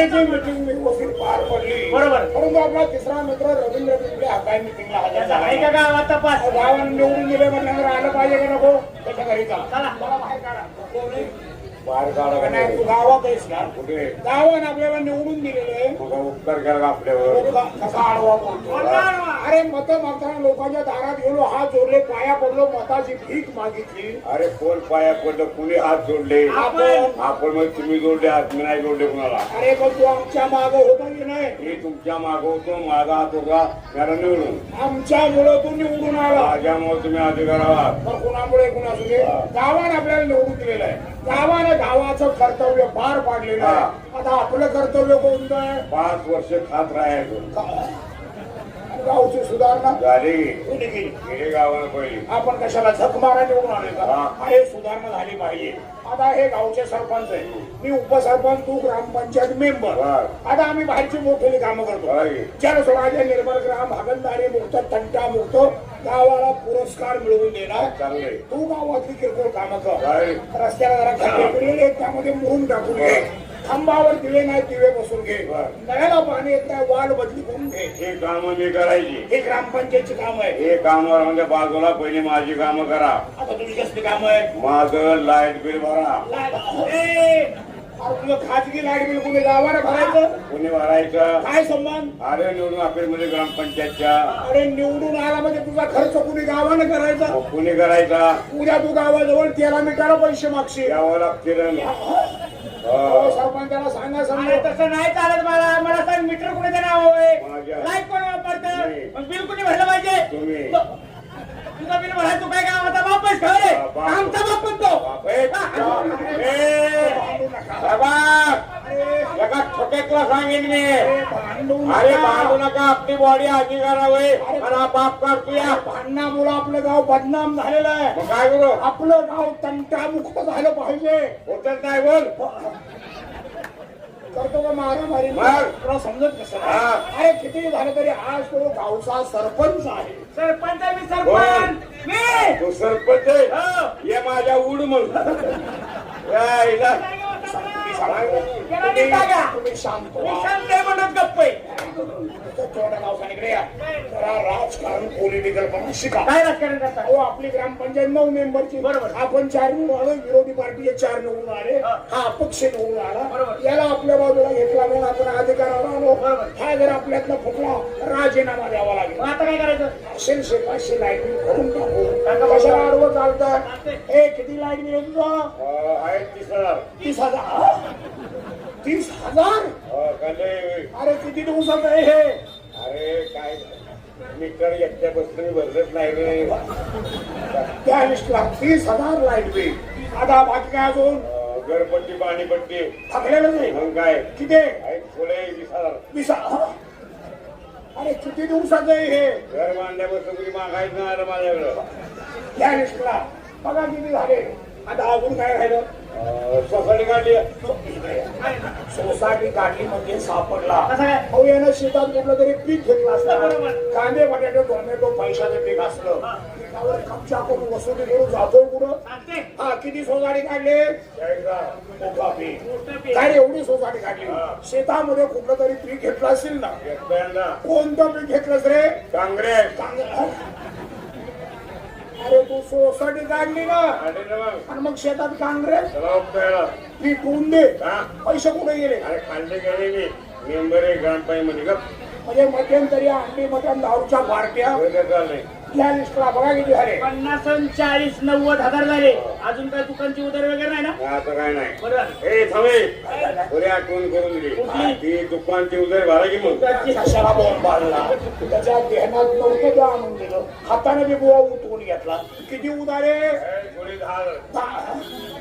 सगळ्याची मिटिंग व्यवस्थित पार पडली बरोबर. परंतु आपला तिसरा मित्र रवींद्र पिंपळे हा काय मिटिंगला हजर झाला आहे का गावात तपास गावानं निवडून दिले म्हटल्यावर आलं पाहिजे का नको त्याच्या घरी चला चला. मला बाहेर काढा? बाहेर काढा का नाही, नाही? तू गावात आहेस का? कुठे? गावानं आपल्याला निवडून दिलेलं आहे. मग उपकार केला का आपल्यावर लोक कसा आडवा बोलतो अरे मत मागताना लोकांच्या दारात गेलो हात जोडले पाया पडलो मताची भीक मागितली. अरे कोण पाया पडलं कुणी हात जोडले? आपण. आपण मग तुम्ही जोडले हात मी नाही जोडले कुणाला? अरे पण तू आमच्या माग होता की नाही? मी तुमच्या मागवतो माझा हात होता मला निवडून. आमच्यामुळं तू निवडून आला. माझ्यामुळे तुम्ही अधिकार आहात. कुणामुळे कुणा तुझे गावानं आपल्याला निवडून दिलेलं आहे. गावानं गावाचं कर्तव्य पार पाडलेलं आहे. आता आपलं कर्तव्य कोणतं आहे? पाच वर्ष खात राहायचं. गावची सुधारणा. झाली. कोणी केली गेले? गावाला पहिली आपण कशाला झक मारा निवडून आले का? हा. सुधारणा झाली पाहिजे. आता हे गावचे सरपंच आहे. मी उपसरपंच तू ग्रामपंचायत मेंबर. बर. आता आम्ही बाहेरची मोठी कामं करतो. जन स्वराज्य निर्मल ग्राम हागलदारी मुक्त तंटा मुक्त गावाला पुरस्कार मिळवून देणार. तू गावातली किरकोळ कामं कर. रस्त्याला जरा खड्डे पडलेले आहेत, त्यामध्ये मुरुम टाकून खांबावर दिवे नाही दिवे बसून घे. नळाला पाणी येत नाही वाल बदली करून घे. हे काम मी करायची. हे ग्रामपंचायतची काम आहे हे कामावर म्हणजे बाजूला पहिली माझी कामं करा. आता तुझी कसली काम आहे माझं लाइट बिल भरा. तुझं खाजगी लाइट बिल कुणी गावाला भरायचं? कुणी भरायचं? काय संबंध? अरे निवडून अखेरमध्ये ग्रामपंचायतच्या. अरे निवडून आला म्हणजे तुझा खर्च कुणी गावानं करायचा? कुणी करायचा? उद्या तू गावाजवळ तेरा मीटरला पैसे मागशील. यावं लागतील. सरपंचाला सांगा अरे समजा तसं नाही चालत मला मला सांग मीटर कुणाचं नाव आहे माझ्या. लाइट कोण वापरतं. मग बिल कुणी भरलं पाहिजे. तुझा बिल भरायला तू काय गावाचा बाप आहेस का रे? हा, बाप. आमचा बाप म्हणतो बाप आहे. ए, बाबा, एका छोट्यातला सांगेन मी अरे भांडू नका आपली बॉडी आधी करावे आणि हा बाप काढतो या भांडणामुळे आपलं गाव बदनाम झालेलं आहे. मग काय करू? आपलं गाव तंटामुक्त झालं पाहिजे. होतच नाही बोल. करतो का मारामारी मार. तुला समजत कसं हा. अरे किती झालं तरी आज तो गावचा सरपंच आहे. सरपंच आहे मी सरपंच. मी. तू सरपंच आहे. हो. ये माझ्या उड मग या, इला. याला नीट जागा. तुम्ही शांत मी व्हा. शांत आहे म्हणत गप्प आहे इकडे या जरा राजकारण पॉलिटिकल पण शिका काय राजकारण करता अहो आपली ग्रामपंचायत नऊ मेंबरची बरोबर. आपण चार निवडून आलो विरोधी पार्टीचे चार निवडून आले हा. हा अपक्ष निवडून आला बरोबर. याला आपल्या बाजूला घेतला म्हणून आपण अधिकारावर आलो बरोबर. हा जर आपल्यातनं फुटला राजीनामा द्यावा लागेल मग आता काय करायचं पाचशे पाचशे लाइट बिल भरून टाका टाकू बाबा. कशाला आडवं चालतं चालतंय. ए किती लाइट आहे तुझं आहेत तीस हजार तीस हजार तीस हजार? कांदे, अरे किती दिवसाचं आहे हे? अरे काय? मीटर एकट्या बसने भरत नाही रे. त्या तीस हजार लाइट बिल. आता बाकी काय अजून? अं, घरपट्टी पाणीपट्टी. थकलेलं नाही? मग काय? किती? आहेत थोडे वीस हजार. वीस हा? अरे किती दिवसाचं आहे हे? घर बांधल्यापासून कुणी मागायचं नाही आलं माझ्याकडं. या लिस्टला बघा किती झाले. आता अजून काय राहिलं? अं, सोसायटी काढली. सोसायटी काढली म्हणजे सापडला. कसं काय? हो यानं शेतात कुठलं तरी पीक घेतलं असतं. कांदे बटाटे टोमॅटो पैशाचं पीक असलं. पिकावर करून वसुली कुठं सांगते हा किती सोसायटी काढले. काय रे, एवढी सोसायटी काढली. शेतामध्ये कुठलं तरी पीक घेतलं असेल ना. कोणतं पीक घेतलंस रे? काँग्रेस. अरे तू सोसायटी काढली ना. आणि मग शेतात काँग्रेस उपटायला. पिकवून दे? पैसे कुठे गेले? अरे खाल्ले गेले मी. मेंबर आहे ग्रामपंचायत मध्ये. म्हणजे मध्यंतरी अंडी मटण दारूच्या पार्ट्या या लिस्टला बघा किती झाले पन्नास अन् चाळीस नव्वद हजार झाले. अजून काय दुकानची उधार वगैरे नाही ना? आता काय नाही. बरोबर ए थांबे. पुरे आठवण करून दिली? ती दुकानची उदय भरा की मग? दुकानची? कशाला बॉम्ब बांधला त्याच्या देहनात नव्हतं ते आणून दिलं. हाताने बी बुवा उठवून घेतला. किती उदारे ए, थोडी धार.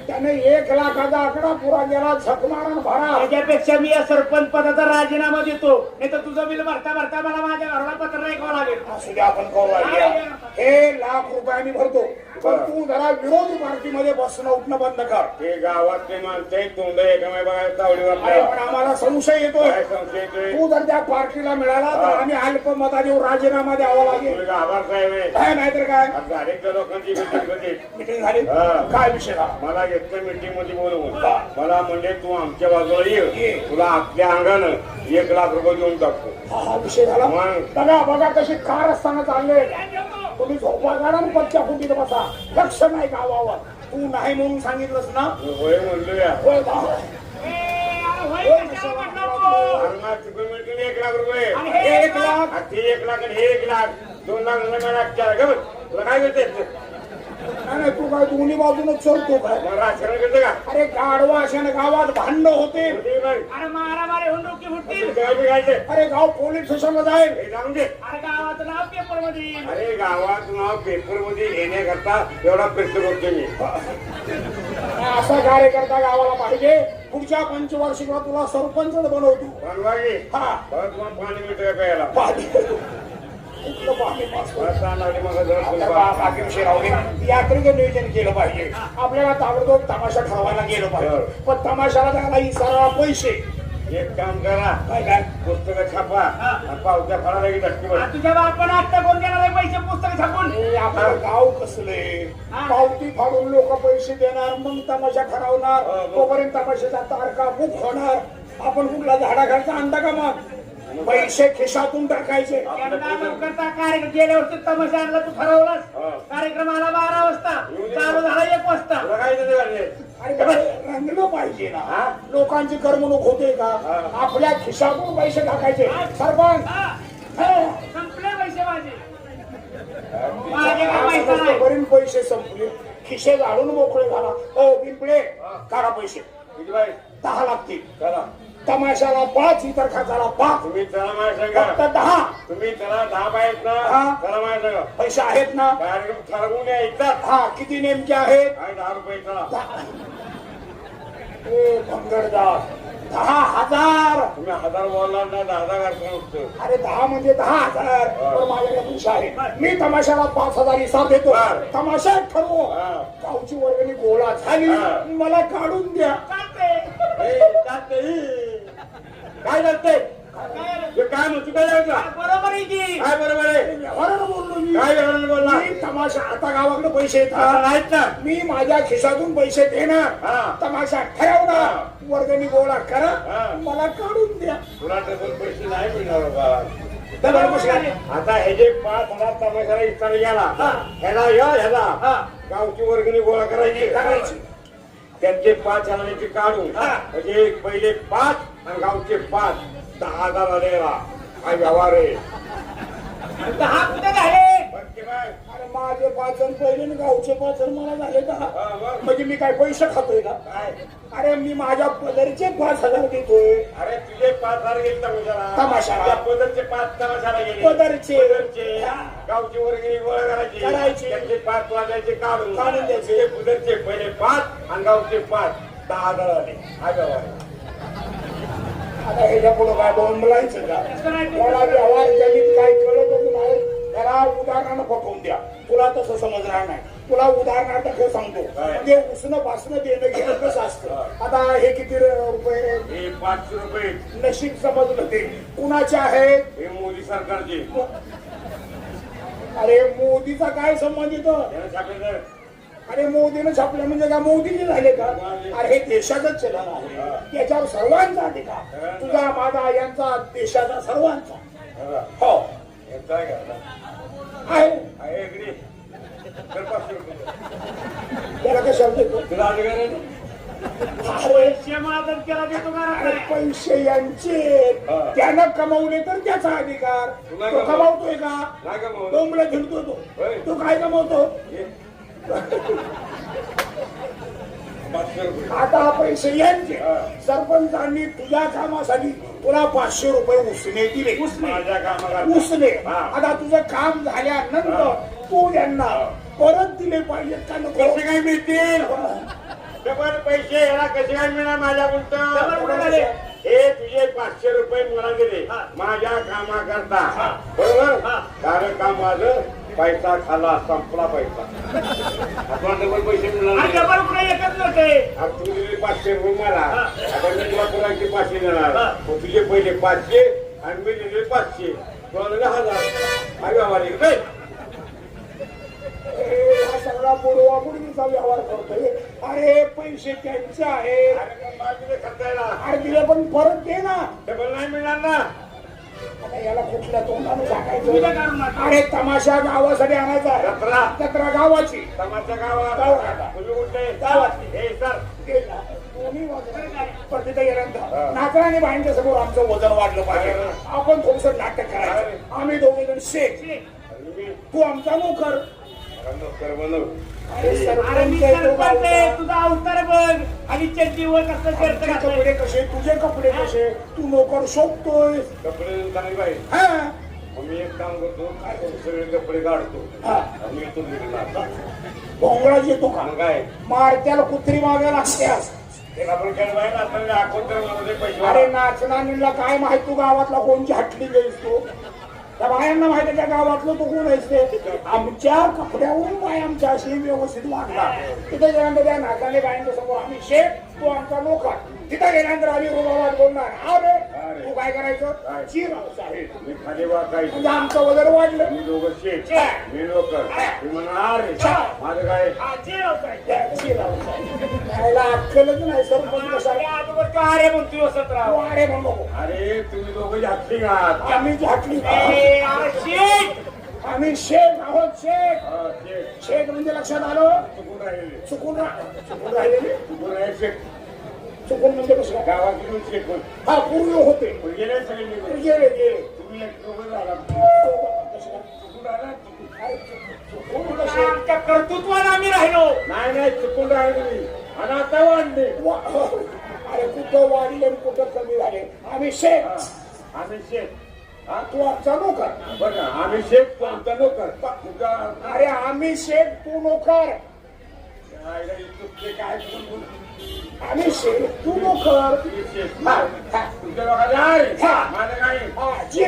त्याने एक लाखाचा आकडा पुरा गेला झक मारून भरा. त्याच्यापेक्षा मी या सरपंच पदाचा राजीनामा देतो. नाही तर तुझं बिल भरता भरता मला माझ्या घराला पत्र ऐकावं लागेल. असू द्या आपण करू. हे लाख रुपयांनी भरतो. पण तू जरा विरोधी पार्टीमध्ये बसणं उठणं बंद कर. ते गावातले माणसं तोंड एकामेक बघायला तावडीवर अरे आपल्याला. पण आम्हाला संशय येतोय. काय संशय येतोय? तू जर त्या पार्टीला मिळाला तर आम्ही अल्पमताने राजीनामा द्यावा लागेल. तुम्ही आभार साहेब आहे. काय नाहीतर काय? लोकांची भेटी होती. मिटिंग झाली? हा. काय विषय झाला मला घेतलं मीटिंगमध्ये बोलवून मला म्हणजे तू आमच्या बाजूला ये. तुला आपल्या अंगानं एक लाख रुपये देऊन टाकतो. हा हा विषय झाला. मग? बघा बघा कशी कार असताना चालले. तुम्ही झोपा काढा पच्च्या फुटीत बसा. लक्ष नाही गावावर. तू नाही म्हणून सांगितलंस ना? होय म्हणलो या होय भाऊ. अरे मला चुकून मिळतील एक लाख रुपये. आणि हे एक लाख? आणि ते एक लाख आणि हे एक लाख. दोन लाख दोन लाख चार. बघ तुला काय करते नाही नाही, तू काय दोन्ही बाजूने चढतो काय? करते का? अरे गाडवा अशाने गावात भांडण होते होते का? अरे मारामारी होऊन डोकी फुटतील. काय? अरे गाव पोलीस स्टेशनला जाईल. हे जाऊन दे. अरे गावाचं नाव पेपरमध्ये अरे गावात नाव पेपरमध्ये येण्याकरता एवढा प्रश्न करतो मी. असा कार्यकर्ता गावाला पाहिजे. पुढच्या पंचवार्षिकला तुला सरपंच बनवतो बनवागी हा. बरं तुम्हाला पाणी मिळतं का प्यायला? पाणी. यात्रेचं नियोजन केलं पाहिजे. आपल्याला ताबडतोब तमाशा ठरवायला गेलं पाहिजे. पण तमाशाला जायला इसारा पैसे. एक काम करा. काय काय? पुस्तकं छापा. पावत्या फळाला की तुझ्या बापानं आता कोण देणार आहे पैसे? पुस्तक छापून. हे आपलं गाव कसले पावती फाडून लोक पैसे देणार मग तमाशा ठरवणार. हा, मग. तोपर्यंत तमाशाचा तारका बुक होणार. आपण कुठला झाडाखालचा अंडा का मग? पैसे खिशातून टाकायचे. यंदा लवकरचा कार्यक्रम गेल्या वर्षी तमाशा आणला तू ठरवलास? हा. कार्यक्रम आला बारा वाजता चालू झाला एक वाजता? अरे रंगलं पाहिजे ना. हा? लोकांची करमणूक होते का? हा. आपल्या खिशातून पैसे टाकायचे. सरपंच. हा, हा. संपले पैसे माझे. माझे काय पैसा नाही. बरीच पैसे संपले. खिशे झाडून मोकळे झाला. ओ पिंपळे काढा पैसे? दहा लागतील. चला तमाशाला पाच इतर खर्चाला पाच तुम्ही चला माझ्या फक्त दहा. तुम्ही चला दहा पाहिजेत ना. हा. चला माझ्या पैसे आहेत ना? कार्यक्रम ठरवून यायचा हा किती नेमके आहेत? दहा रुपये चला. दहा. ए भंगरदास. दहा हजार. तुम्ही हजार बोलला ना दहा हजार करता नुसतं. अरे दहा म्हणजे दहा हजार. पण माझ्याकडे पैसे आहेत. मी तमाशाला पाच हजार हिसाब देतो. बर. तमाशा ठरवू. हा. गावची वर्गणी गोळा झाली. हा. मला काढून द्या. ए, जाते. काय जाते हे काय म्हणतो काय जायचं बरोबर आहे की काय बरोबर आहे व्यवहारानं बोललो मी काय व्यवहारानं बोलला मी तमाशा आता गावाकडे पैसे येतात नाहीत ना मी माझ्या खिशातून पैसे देणार हा. तमाशा ठरवणार हा. वर्गणी गोळा करा हा. मला काढून द्या तुला डबल पैसे नाही मिळणार बाबा डबल पैसे नाही. आता हे जे पाच हजार तमाशाला इस्तार गेला ह्याला या ह्याला हा. गावची वर्गणी गोळा करायची करायची. त्यांचे पाच हजाराचे काढून हा. म्हणजे पहिले पाच आणि गावचे पाच दहा हजार आलेला काय व्यवहार आहे दहा कुठे झाले काय? अरे माझे पाचन पहिले आणि गावचे पाचन मला झाले का हा. म्हणजे मी काय पैसे खातोय का काय अरे मी माझ्या पदरचे पाच हजार देतोय अरे तुझे पाच हजार गेले तमाशाला तमाशाला. तुझ्या पदरचे पाच तमाशाला गेले पदरचे. पदरचे हा. गावची वर्गणी गोळा करायची करायची. त्यांचे पाच वाजायचे काढून काढून द्यायचे. तुझे पदरचे पहिले पाच आणि गावचे पाच दहा हजार आले हा व्यवहार आहे. आता ह्याच्या पुढे काय का तसं नाही ते. मला व्यवहार जमीन काय कळतच नाही? त्याला उदाहरणानं पटवून द्या. तुला तसं समजणार नाही. तुला उदाहरणार्थ सांगतो? म्हणजे उसणं पासणं देणं घेणं कसं असतं? आता हे किती रुपये? हे पाचशे रुपये. नशीब समजलं ते. कुणाचे आहेत? हे मोदी सरकारचे. अरे मोदीचा काय संबंध येतो त्यानं छापले अरे मोदीनं छापलं म्हणजे का मोदीने झाले का? अरे हे देशाचंच चलन आहे. त्याच्यावर सर्वांचा अधिकार. तुझा माझा यांचा देशाचा सर्वांचा. हो. आहे. त्याला पैसे यांचे. त्यानं कमवले तर त्याचा अधिकार. तो कमव- कमावतोय का? डोंबला झिडतो तो. तो काय कमवतो? आता हा पैसे यांचे. सरपंचांनी तुझ्या कामासाठी तुला पाचशे रुपये उसने दिले. माझ्या कामाला. उसने. आता तुझं काम झाल्यानंतर तू त्यांना परत दिले पाहिजेत का नको? कसे काय मिळतील? डबल पैसे याला कसे काय मिळणार माझ्या डबल कुठे गुंत झाले? हे तुझे पाचशे रुपये मला दिले. माझ्या कामाकरता. बरोबर. कारण काम माझं पैसा खाला संपला पैसा. आता डबल पैसे मिळणार. डबल एकच आता तू दिले पाचशे रुपये मला. हा. आता मी तुला पुराचे पाचशे देणार? हा. मग तुझे पहिले पाचशे आणि मी दिले पाचशे. तुला हजार? आहे हा. सगळा पोरगा बुडवा बुडवीचा व्यवहार करतोय. अरे पैसे त्यांचे आहेत. अरे. अरे दिले पण परत दे ना. डबल नाही मिळणार ना. याला कुठल्या तोंडाने नका. अरे तमाशा गावासाठी आणायचा जत्रा. गावाची. गावात. गावात. तुम्ही कुठे गावातली. हे सर. ते ना, दोन्ही बाजूला पण तिथे गेल्यानंतर नाचरा आणि बाईंच्या समोर आमचं वजन वाढलं पाहिजे. आपण थोडस नाटक करायचं. आम्ही दोघे जण शेख तू आमचा नोकर अरे मी सरपंच आहे. तुझा अवतार बघ आणि चड्डीवर कसं शर्ट तुझे घातलंय. कपडे कसे? तुझे कपडे कसे? तू नोकर शोधतोय कपडे चांगले पाहिजे हा. मग मी एक काम करतो सगळे कपडे काढतो. हा. आणि मी निघणार. भोंगळा येतो का? मग काय? मार त्याला कुत्री मागे लागत्यास. ते आपण खेळ तर पैसे अरे. नाचनानीला काय माहीत तू गावातला कोणची हटली गेलीस तू? त्या बायांना माहिती त्या गावातलं तू कोण आहेस ते? आमच्या कपड्यावरून बाय आमच्या अशी व्यवस्थित वागला तिथे गेल्यानंतर त्या नाचाने बायांच्या समोर आम्ही शेख तू आमचा नोकर तिथे गेल्यानंतर आम्ही रुबाबात बोलणार अरे तू काय करायचं? मी खाली वाकायचं. म्हणजे आमचं वजन वाढलं. मी दोघं शेठ. मी लोकर मी म्हणणार माझं काय? हा, साहेब यायला अक्कलच नाही सरपंच कसा का अरे म्हणतोय वसंतराव अरे म्हणू नको. अरे तुम्ही दोघं जास्ती आहात. आम्ही झाटली ए, अरे शेट आम्ही शेख आहोत शेख हा, शेठ. शेख म्हणजे लक्षात आलं? चुकून राहिले. चुकून रा- चुकून राहिलेले चुकून राहिले शेठ. चुकून म्हणजे कसं? काय? शेठ पण हा पूर्वी होते. पण गेले सगळे निघून. गेले गेले. तुम्ही एक दोघं झाला कसे काय? चुकून राहिला? चुकून. अरे, चुकून कसे? आमच्या कर्तृत्वानं आम्ही राहिलो. नाही नाही चुकून राहिले मी. आणि आता वाढले वा- अरे कुठं वाढले कुठं कमी झाले? आम्ही शेख आम्ही शेख तू आमचा नोकर. बरं आम्ही शेख तू आमचा नोकर. अरे आम्ही शेख तू नोकर. आईला काय आम्ही शेख तू नोकर. हा, तुझ्या लोकांना नाही. हा, आमचे